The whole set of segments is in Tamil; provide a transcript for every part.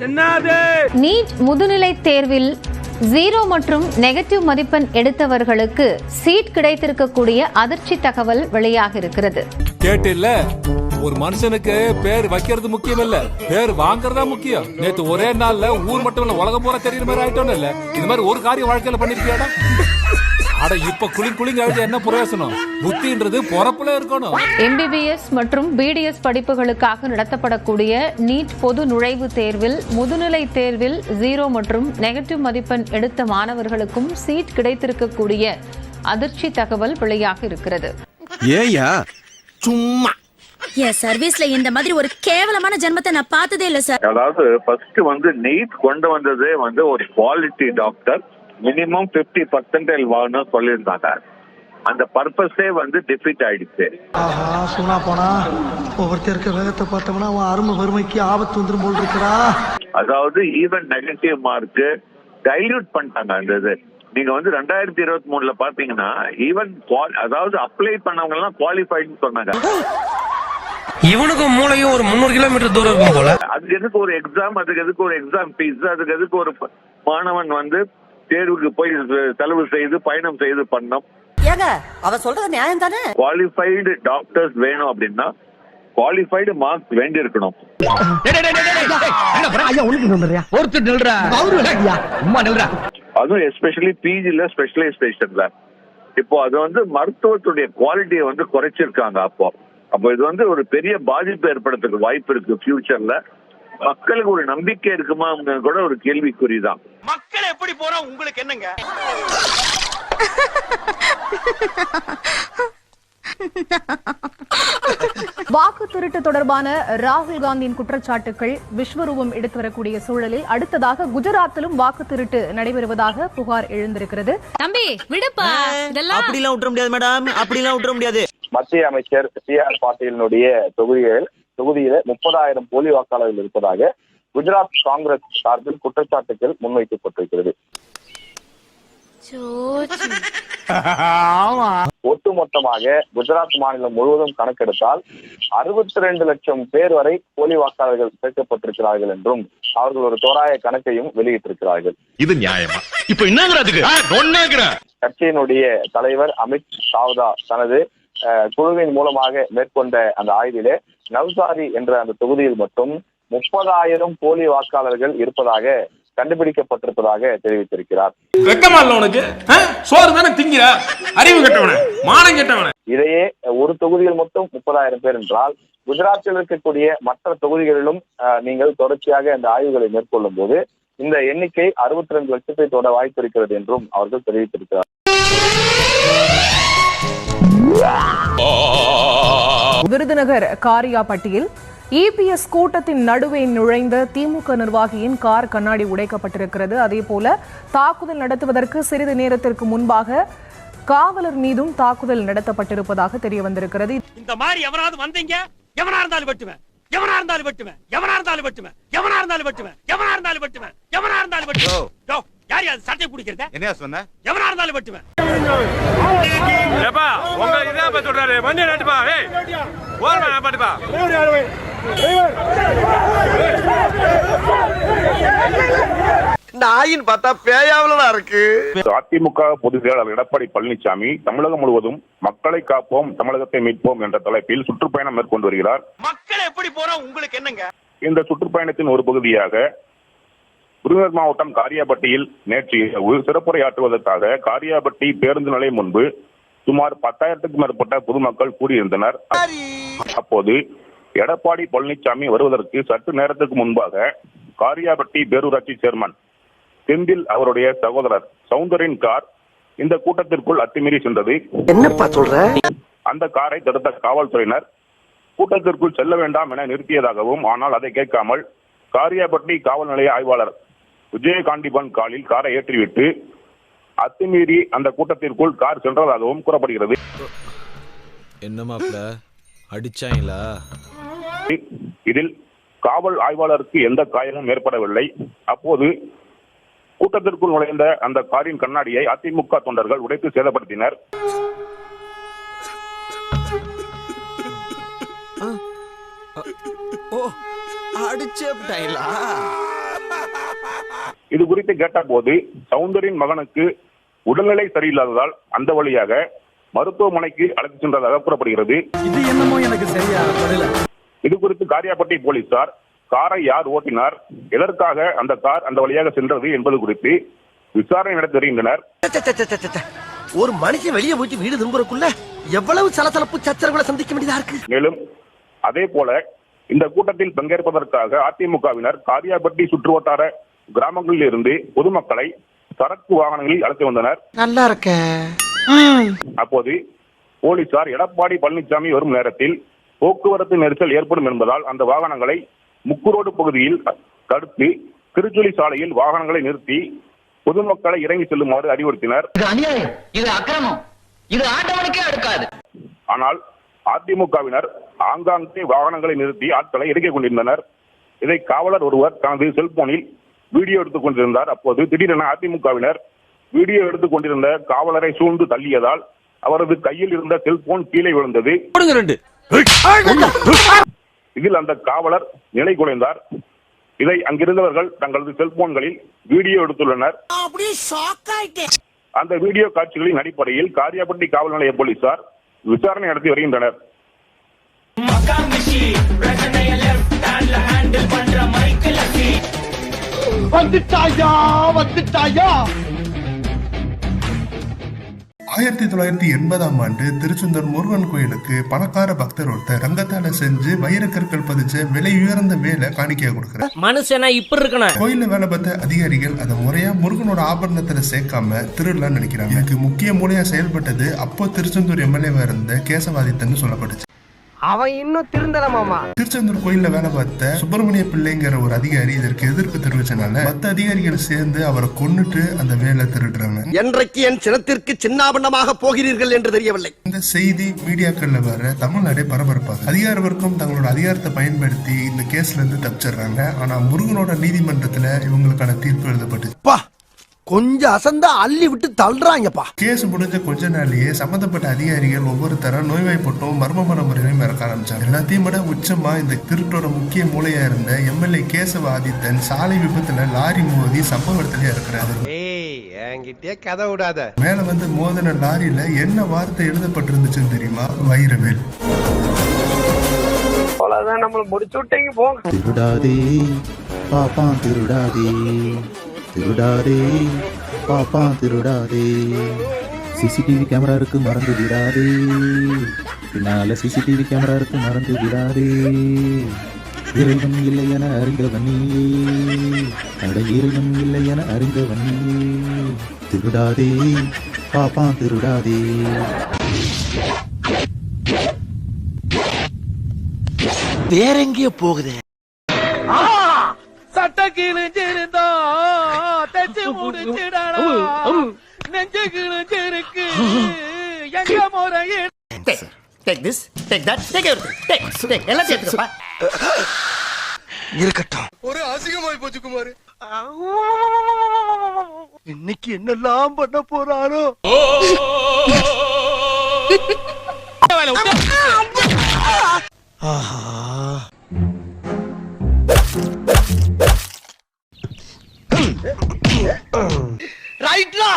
நீட் முதுநிலை தேர்வில் ஜீரோ மற்றும் நெகட்டிவ் மதிப்பெண் எடுத்தவர்களுக்கு சீட் கிடைத்திருக்கக்கூடிய அதிர்ச்சி தகவல் வெளியாக இருக்கிறது. கேட்டில்ல? ஒரு மனுஷனுக்கு பேர் வைக்கிறது முக்கியம் இல்ல பேர் வாங்குறதா முக்கியம். நேத்து ஒரே நாள்ல ஊர் மட்டும் இல்ல உலகம் பூரா தெரியுற மாதிரி ஆயிட்டோம் இல்ல. இது மாதிரி ஒரு காரியம் வாழ்க்கையில பண்ணிருக்கியாடா? அட இப்ப குளிங் குளிங் அழுது என்ன பிரயோசனம்? புத்தின்றது பொறப்புல இருக்கணும். எம்பிபிஎஸ் மற்றும் பிடிஎஸ் படிப்புகளுக்காக நடத்தப்படக்கூடிய நீட் பொது நுழைவுத் தேர்வில் முதுநிலை தேர்வில் ஜீரோ மற்றும் நெகட்டிவ் மதிப்பெண் எடுத்த மாணவர்களுக்கும் சீட் கிடைத்திருக்கக்கூடிய அதிர்ச்சி தகவல் வெளியாக இருக்கிறது. ஏயா சும்மா. என் சர்வீஸ்ல இந்த மாதிரி ஒரு கேவலமான ஜென்மத்தை நான் பார்த்ததே இல்ல சார். அதாவது ஃபர்ஸ்ட் வந்து நீட் கொண்டு வந்ததே வந்து ஒரு குவாலிட்டி டாக்டர் மினிமம் 50% பர்சன்டேஜ் வாங்கணும் சொல்லியிருந்தாங்க. அந்த பர்பஸே வந்து டிஃபீட் ஆயிடுச்சு. ஆஹா சூனா போனா ஒவ்வொருத்தர் இருக்க வேகத்தை பார்த்தோம்னா அவன் அருமை வறுமைக்கு ஆபத்து வந்துரும் போல் இருக்கடா. அதாவது ஈவன் நெகட்டிவ் மார்க் டைல்யூட் பண்ணிட்டாங்க அந்த இது. நீங்க வந்து ரெண்டாயிரத்தி இருபத்தி மூணுல பாத்தீங்கன்னா ஈவன் அதாவது அப்ளை பண்ணவங்க எல்லாம் குவாலிஃபைடுன்னு சொன்னாங்க. இவனுக்கும் மூளையும் ஒரு முந்நூறு கிலோமீட்டர் தூரம் இருக்கும் போல. அதுக்கு எதுக்கு ஒரு எக்ஸாம் அதுக்கு எதுக்கு ஒரு எக்ஸாம் ஃபீஸ் அதுக்கு எதுக்கு ஒரு மாணவன் வந்து தேர்வுக்கு போய் செலவு செய்து பயணம் செய்து பண்ணோம். ஏங்க அவ சொல்றது நியாயம் தானே? குவாலிஃபைடு டாக்டர்ஸ் வேணும் அப்படின்னா குவாலிஃபைடு மார்க்ஸ் வேண்டி இருக்கணும் ஒருத்தர் நில்றா. உம்மா நில்றா. அதுவும் எஸ்பெஷலி பிஜில ஸ்பெஷலைசேஷன்ல இப்போ அது வந்து மருத்துவத்துடைய குவாலிட்டியை வந்து குறைச்சிருக்காங்க அப்போ. அப்போ இது வந்து ஒரு பெரிய பாதிப்பு ஏற்படுறதுக்கு வாய்ப்பு இருக்கு ஃபியூச்சர்ல மக்களுக்கு ஒரு நம்பிக்கை இருக்குமா கூட ஒரு கேள்விக்குறிதான். மக்கள் எப்படி போறா உங்களுக்கு என்னங்க? வாக்கு திருட்டு தொடர்பான ராகுல் காந்தியின் குற்றச்சாட்டுகள் விஸ்வரூபம் எடுத்து வரக்கூடிய சூழலில் அடுத்ததாக குஜராத்திலும் வாக்கு திருட்டு நடைபெறுவதாக புகார் எழுந்திருக்கிறது. தம்பி விடுப்பா. இதெல்லாம் அப்படிலாம் விட்டுற முடியாது மேடம். அப்படிலாம் விட்டுற முடியாது. மத்திய அமைச்சர் சி ஆர் பாட்டீலினுடைய தொகுதிகள் தொகுதியில முப்பதாயிரம் போலி வாக்காளர்கள் இருப்பதாக குஜராத் காங்கிரஸ் சார்பில் குற்றச்சாட்டுகள் முன்வைக்கப்பட்டிருக்கிறது. ஒட்டுமொத்தமாக குஜராத் மாநிலம் முழுவதும் கணக்கெடுத்தால் அறுபத்தி ரெண்டு லட்சம் பேர் வரை போலி வாக்காளர்கள் சேர்க்கப்பட்டிருக்கிறார்கள் என்றும் அவர்கள் ஒரு தோராய கணக்கையும் வெளியிட்டிருக்கிறார்கள். இது நியாயமா? இப்ப என்னங்கிறதுக்கு கட்சியினுடைய தலைவர் அமித் சாவ்தா தனது குழுவின் மூலமாக மேற்கொண்ட அந்த ஆய்விலே நவ்சாரி என்ற அந்த தொகுதியில் மட்டும் முப்பதாயிரம் போலி வாக்காளர்கள் இருப்பதாக கண்டுபிடிக்கப்பட்டிருப்பதாக தெரிவித்திருக்கிறார். இதையே ஒரு தொகுதியில் மட்டும் முப்பதாயிரம் பேர் என்றால் குஜராத்தில் இருக்கக்கூடிய மற்ற தொகுதிகளிலும் நீங்கள் தொடர்ச்சியாக இந்த ஆய்வுகளை மேற்கொள்ளும் போது இந்த எண்ணிக்கை அறுபத்தி ரெண்டு லட்சத்தை தொட வாய்ப்பு இருக்கிறது என்றும் அவர்கள் தெரிவித்திருக்கிறார் விருதுநகர் காரியாபட்டியில் இபிஎஸ் கூட்டத்தின் நடுவே நுழைந்த திமுக நிர்வாகியின் கார் கண்ணாடி உடைக்கப்பட்டிருக்கிறது. அதேபோல தாக்குதல் நடத்துவதற்கு சிறிது நேரத்திற்கு முன்பாக காவலர் மீதும் தாக்குதல் நடத்தப்பட்டிருப்பதாக தெரிய வந்திருக்கிறது இந்த மாதிரி எவனாவது வந்தீங்க எவனா இருந்தாலும் வெட்டுவேன். எவனா இருந்தாலும் வெட்டுவேன். எவனா இருந்தாலும் வெட்டுவேன். எவனா இருந்தாலும் வெட்டுவேன். எவனா இருந்தாலும் வெட்டுவேன். எவனா இருந்தாலும் வெட்டுவேன். யார் யார் சட்டை பிடிக்கிறத? என்ன சொன்ன? எவனா இருந்தாலும் வெட்டுவேன். ஏப்பா உங்க இதா பா சொல்றாரு. வண்டி நட்டுப்பா ஏய் ஓரமா பாட்டுப்பா. நாயின் பார்த்தா பேயாவலா இருக்கு. அதிமுக பொதுச் செயலாளர் எடப்பாடி பழனிசாமி தமிழகம் முழுவதும் மக்களை காப்போம் தமிழகத்தை மீட்போம் என்ற தலைப்பில் சுற்றுப்பயணம் மேற்கொண்டு வருகிறார். மக்கள் எப்படி போறா உங்களுக்கு என்னங்க? இந்த சுற்றுப்பயணத்தின் ஒரு பகுதியாக விருதுநகர் மாவட்டம் காரியாபட்டியில் நேற்று இரவு சிறப்புரையாற்றுவதற்காக காரியாபட்டி பேருந்து நிலையம் முன்பு சுமார் பத்தாயிரத்துக்கும் மேற்பட்ட பொதுமக்கள் கூடியிருந்தனர். அப்போது எடப்பாடி பழனிசாமி வருவதற்கு சற்று நேரத்துக்கு முன்பாக காரியாபட்டி பேரூராட்சி சேர்மன் செந்தில் அவருடைய சகோதரர் சவுந்தரின் கார் இந்த கூட்டத்திற்குள் அத்துமீறி சென்றது. என்னப்பா சொல்ற? அந்த காரை தடுத்த காவல்துறையினர் கூட்டத்திற்குள் செல்ல வேண்டாம் என நிறுத்தியதாகவும் ஆனால் அதை கேட்காமல் காரியாபட்டி காவல் நிலைய ஆய்வாளர் விஜயகாண்டிபன் காலில் காரை ஏற்றிவிட்டு அத்துமீறி அந்த கூட்டத்திற்குள் கார் சென்றதாகவும் கூறப்படுகிறது. என்ன மாப்ள அடிச்சாங்களா இதில் காவல் ஆய்வாளருக்கு எந்த காயமும் ஏற்படவில்லை. அப்போது கூட்டத்திற்குள் நுழைந்த அந்த காரின் கண்ணாடியை அதிமுக தொண்டர்கள் உடைத்து சேதப்படுத்தினர். ஓ அடிச்சே விட்டாங்களா இது குறித்து கேட்டபோது சௌந்தரின் மகனுக்கு உடல்நிலை சரியில்லாததால் அந்த வழியாக மருத்துவமனைக்கு அழைத்து சென்றதாக கூறப்படுகிறது. இது என்னமோ எனக்கு சரியா படல இது குறித்து காரியாபட்டி போலீசார் காரை யார் ஓட்டினார் எதற்காக அந்த கார் அந்த வழியாக சென்றது என்பது குறித்து விசாரணை நடத்தி வருகின்றனர். ஒரு மனுஷன் வெளியே போயிட்டு வீடு திரும்புறக்குள்ள எவ்வளவு சலசலப்பு சச்சரவுகளை சந்திக்க வேண்டியதா இருக்கு? மேலும் அதே போல இந்த கூட்டத்தில் பங்கேற்பதற்காக அதிமுகவினர் காரியாபட்டி சுற்றுவட்டார கிராமங்களில் இருந்து பொதுமக்களை சரக்கு வாகனங்களில் அழைத்து வந்தனர். நல்லா இருக்க. அப்போது போலீசார் எடப்பாடி பழனிசாமி வரும் நேரத்தில் போக்குவரத்து நெரிசல் ஏற்படும் என்பதால் அந்த வாகனங்களை முக்குரோடு பகுதியில் தடுத்து திருச்சுழி சாலையில் வாகனங்களை நிறுத்தி பொதுமக்களை இறங்கி செல்லுமாறு அறிவுறுத்தினர். இது அநியாயம். இது அக்கிரமம். இது ஆண்டவனுக்கே அடுக்காது. ஆனால் அதிமுகவினர் ஆங்காங்கே வாகனங்களை நிறுத்தி ஆட்களை இறக்கிக் கொண்டிருந்தனர். இதை காவலர் ஒருவர் தனது செல்போனில் வீடியோ எடுத்துக் கொண்டிருந்தார். அப்போது திடீரென அதிமுகவினர் வீடியோ எடுத்துக் கொண்டிருந்த காவலரை சூழ்ந்து தள்ளியதால் அவரது கையில் இருந்த செல்போன் கீழே விழுந்தது. இதில் அந்த காவலர் நிலை குலைந்தார். இதை அங்கிருந்தவர்கள் தங்களது செல்போன்களில் வீடியோ எடுத்துள்ளனர். அந்த வீடியோ காட்சிகளின் அடிப்படையில் காரியாபட்டி காவல் நிலைய போலீசார் விசாரணை நடத்தி வருகின்றனர். வந்துட்டாயா? வந்துட்டாயா? ஆயிரத்தி தொள்ளாயிரத்தி எண்பதாம் ஆண்டு திருச்செந்தூர் முருகன் கோயிலுக்கு பணக்கார பக்தர் ஒருத்தர் ரங்கத்தால செஞ்சு வைரக்கற்கள் பதிச்ச விலை உயர்ந்த வேலை காணிக்கையா கொடுக்குறார். மனுஷனா இப்படி இருக்கணும். கோயில்ல வேலை பார்த்த அதிகாரிகள் அதை முறையா முருகனோட ஆபரணத்துல சேர்க்காம திருடலாம்னு நினைக்கிறாங்க. இதுக்கு முக்கிய மூலையா செயல்பட்டது அப்போ திருச்செந்தூர் எம்எல்ஏவா இருந்த கேசவாதித்தன் சொல்லப்பட்டுச்சு. அவன் இன்னும் திருந்தல மாமா. திருச்செந்தூர் கோயில்ல வேலை பார்த்த சுப்பிரமணிய பிள்ளைங்கிற ஒரு அதிகாரி இதற்கு எதிர்ப்பு தெரிவிச்சனால மத்த அதிகாரிகள் சேர்ந்து அவரை கொன்னுட்டு அந்த வேலை திருடுறாங்க. என்றைக்கு என் சினத்திற்கு சின்னாபண்ணமாக போகிறீர்கள் என்று தெரியவில்லை. இந்த செய்தி மீடியாக்கள்ல வர தமிழ்நாடே பரபரப்பாக அதிகார வர்க்கம் தங்களோட அதிகாரத்தை பயன்படுத்தி இந்த கேஸ்ல இருந்து தப்பிச்சிடுறாங்க. ஆனா முருகனோட நீதிமன்றத்துல இவங்களுக்கான தீர்ப்பு எழுதப்பட்டுச்சு. பா கொஞ்சம் அசந்தா அள்ளி விட்டு தள்ளுறாங்கப்பா. கேஸ் முடிஞ்ச கொஞ்ச நாள்லயே சம்பந்தப்பட்ட அதிகாரிகள் ஒவ்வொருத்தர நோய்வாய்ப்பட்டும் மர்மமான முறையிலும் இறக்க ஆரம்பிச்சாங்க. எல்லாத்தையும் விட உச்சமா இந்த திருட்டோட முக்கிய மூலையா இருந்த எம்எல்ஏ கேசவ ஆதித்தன் சாலை விபத்துல லாரி மோதி சம்பவ இடத்துல இருக்கிறாரு ஏய் என்கிட்டயே கதை விடாத. மேல வந்து மோதின லாரியில என்ன வார்த்தை எழுதப்பட்டிருந்துச்சுன்னு தெரியுமா? வைரவேல். திருடாதே பாப்பா திருடாதே. திருடாதே. பாப்பா திருடாதே. சிசிடிவி கேமரா இருக்கு மறந்து விடாதே. பின்னால சிசிடிவி கேமரா இருக்கு மறந்து விடாதே. இறைவன் இல்லை என அறிந்தவன் அட இறைவன் இல்லை என அறிந்தவன் திருடாதே. பாப்பா திருடாதே. வேற எங்கேயோ போகுது சட்ட கிழிஞ்சிருந்தா தச்சு முடிச்சிடலாம் நெஞ்சு கிழிஞ்சிருக்கு எங்க முறையில் take this take that take everything take take எல்லாம் சேர்த்துக்கப்பா இருக்கட்டும். ஒரு அசிங்கமாய் போச்சு குமார். இன்னைக்கு என்னெல்லாம் பண்ண போறாரோ? ரைட்லா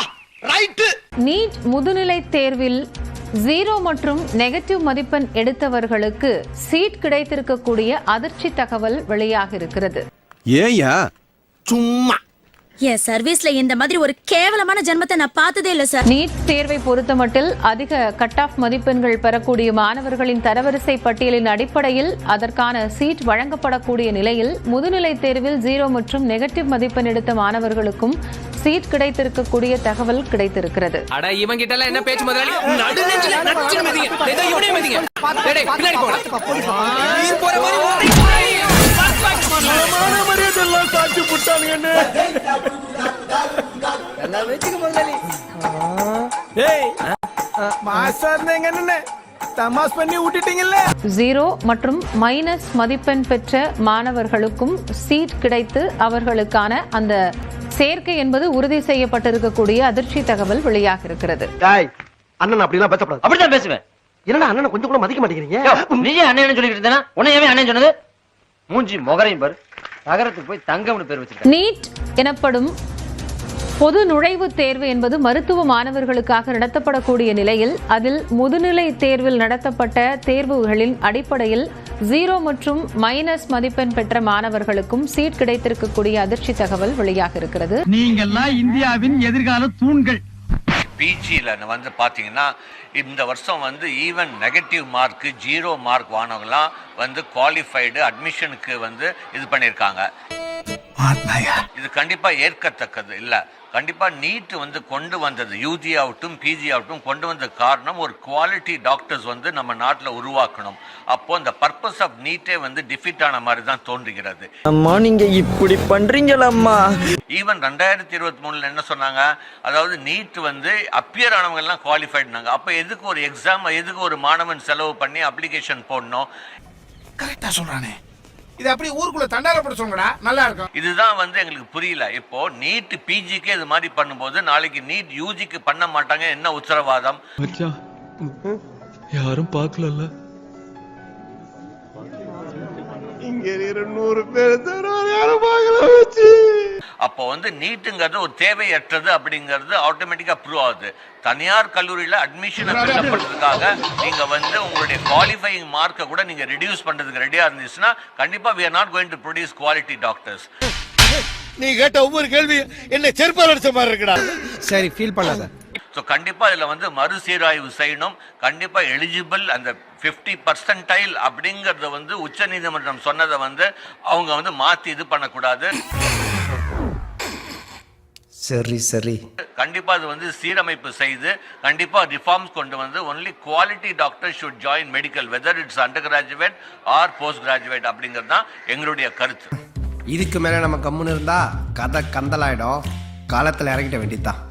ரைட்டு. நீட் முதுநிலை தேர்வில் ஜீரோ மற்றும் நெகட்டிவ் மதிப்பெண் எடுத்தவர்களுக்கு சீட் கிடைத்திருக்கக்கூடிய அதிர்ச்சி தகவல் வெளியாக இருக்கிறது ஏயா சும்மா. என் சர்வீஸ்ல இந்த மாதிரி ஒரு கேவலமான ஜென்மத்தை நான் பார்த்ததே இல்ல சார் நீட் தேர்வை பொறுத்தமட்டில் அதிக கட் ஆஃப் மதிப்பெண்கள் பெறக்கூடிய மாணவர்களின் தரவரிசை பட்டியலின் அடிப்படையில் அதற்கான சீட் வழங்கப்படக்கூடிய நிலையில் முதுநிலை தேர்வில் ஜீரோ மற்றும் நெகட்டிவ் மதிப்பெண் எடுத்த மாணவர்களுக்கும் சீட் கிடைத்திருக்கக்கூடிய தகவல் கிடைத்திருக்கிறது. அட இவன் கிட்ட எல்லாம் என்ன பேச்சு முதலாளி? நடு நெஞ்சில மிதிங்க ஏதோ இவனே மிதிங்க டேய், டேய், பின்னாடி போடா. நீர் போற மாதிரி மரியாதையெல்லாம் சாட்சி புட்டானுங்க டேய் மாஸ்டர் நீங்க என்ன தமாஸ் பண்ணி விட்டுட்டீங்கல்ல ஜீரோ மற்றும் மைனஸ் மதிப்பெண் பெற்ற மாணவர்களுக்கும் சீட் கிடைத்து அவர்களுக்கான அந்த சேர்க்கை என்பது உறுதி செய்யப்பட்டிருக்கக்கூடிய அதிர்ச்சி தகவல் வெளியாக இருக்கிறது டாய் அண்ணன் அப்படிலாம் பேசக்கூடாது அப்படித்தான் பேசுவேன். என்னடா அண்ணனை கொஞ்சம் கூட மதிக்க மாட்டேங்கிறீங்க? நீ அண்ணன் சொல்லிட்டு இருந்தேனா உன்னை ஏன் அண்ணன் சொன்னது? மூஞ்சி முகரையும் பாரு. நகரத்துக்கு போய் தங்கம்னு பேர் வச்சிருக்காங்க நீட் எனப்படும் பொது நுழைவுத் தேர்வு என்பது மருத்துவ மாணவர்களுக்காக நடத்தப்படக்கூடிய நிலையில் அதில் முதுநிலை தேர்வில் நடத்தப்பட்ட தேர்வுகளின் அடிப்படையில் ஜீரோ மற்றும் மைனஸ் மதிப்பெண் பெற்ற மாணவர்களுக்கும் சீட் கிடைத்திருக்கக்கூடிய அதிர்ச்சி தகவல் வெளியாக இருக்கிறது நீங்கெல்லாம் இந்தியாவின் எதிர்கால தூண்கள். பிஜியில் வந்து பார்த்தீங்கன்னா இந்த வருஷம் வந்து even negative mark zero mark வானவங்களாம் வந்து குவாலிஃபைடு அட்மிஷனுக்கு வந்து இது பண்ணியிருக்காங்க. இது கண்டிப்பா ஏற்கத்தக்கது இல்ல. கண்டிப்பா நீட் வந்து கொண்டு வந்தது யூஜி ஆகட்டும் பிஜி ஆகட்டும் கொண்டு வந்த காரணம் ஒரு குவாலிட்டி டாக்டர்ஸ் வந்து நம்ம நாட்டில் உருவாக்கணும். அப்போ இந்த பர்பஸ் ஆஃப் நீட்டே வந்து டிஃபிட் ஆன மாதிரி தான் தோன்றுகிறது. அம்மா நீங்க இப்படி பண்றீங்களம்மா. ஈவன் ரெண்டாயிரத்தி இருபத்தி மூணுல என்ன சொன்னாங்க? அதாவது நீட் வந்து அப்பியர் ஆனவங்க எல்லாம் குவாலிஃபைட்னாங்க அப்போ எதுக்கு ஒரு எக்ஸாம் எதுக்கு ஒரு மாணவன் செலவு பண்ணி அப்ளிகேஷன் போடணும்? கரெக்டா சொல்றானே. இது அப்படி ஊருக்குள்ள தண்டாரப்பட சொல்லுங்கடா நல்லா இருக்கும். இதுதான் வந்து எங்களுக்கு புரியல. இப்போ நீட் பிஜிக்கு இது மாதிரி பண்ணும்போது நாளைக்கு நீட் யூஜிக்கு பண்ண மாட்டாங்க என்ன உத்தரவாதம்? யாரும் பார்க்கல இங்க இருக்கிற நூறு பேர் யாரும் பார்க்கல வச்சு அப்போ வந்து நீட்டுங்கிறது ஒரு தேவையற்றது அப்படிங்கிறது ஆட்டோமேட்டிக்கா ப்ரூவ் ஆகுது. தனியார் கல்லூரியில அட்மிஷன் பண்றதுக்காக நீங்க வந்து உங்களுடைய குவாலிஃபைங் மார்க்கை கூட நீங்க ரெடியூஸ் பண்றதுக்கு ரெடியா இருந்துச்சுன்னா கண்டிப்பா we are not going to produce quality doctors. நீ கேட்ட ஒவ்வொரு கேள்வி என்ன செருப்பால் அடிச்ச மாதிரி இருக்குடா. சரி ஃபீல் பண்ணாத. ஸோ கண்டிப்பா இதுல வந்து மறுசீராய்வு செய்யணும். கண்டிப்பா எலிஜிபிள் அந்த 50 பர்சன்டைல் அப்படிங்கறத வந்து உச்சநீதிமன்றம் சொன்னதை வந்து அவங்க வந்து மாத்தி இது பண்ணக்கூடாது. சரி சரி. கண்டிப்பா அது வந்து சீரமைப்பு செய்து கண்டிப்பா ரிஃபார்ம்ஸ் கொண்டு வந்து only quality doctor should join medical whether it's undergraduate or postgraduate அப்படிங்கிறது தான் எங்களுடைய கருத்து. இதுக்கு மேல நம்ம கம்முன்னு இருந்தா கதை கந்தலாயிடும். காலத்துல இறங்கிட்ட வேண்டியதுதான்.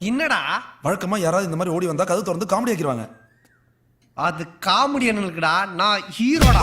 என்னடா? வழக்கமா யாராவது இந்த மாதிரி ஓடி வந்தா கதை திறந்து காமெடி ஆக்கிடுவாங்க அது காமெடியனுக்குடா நான் ஹீரோடா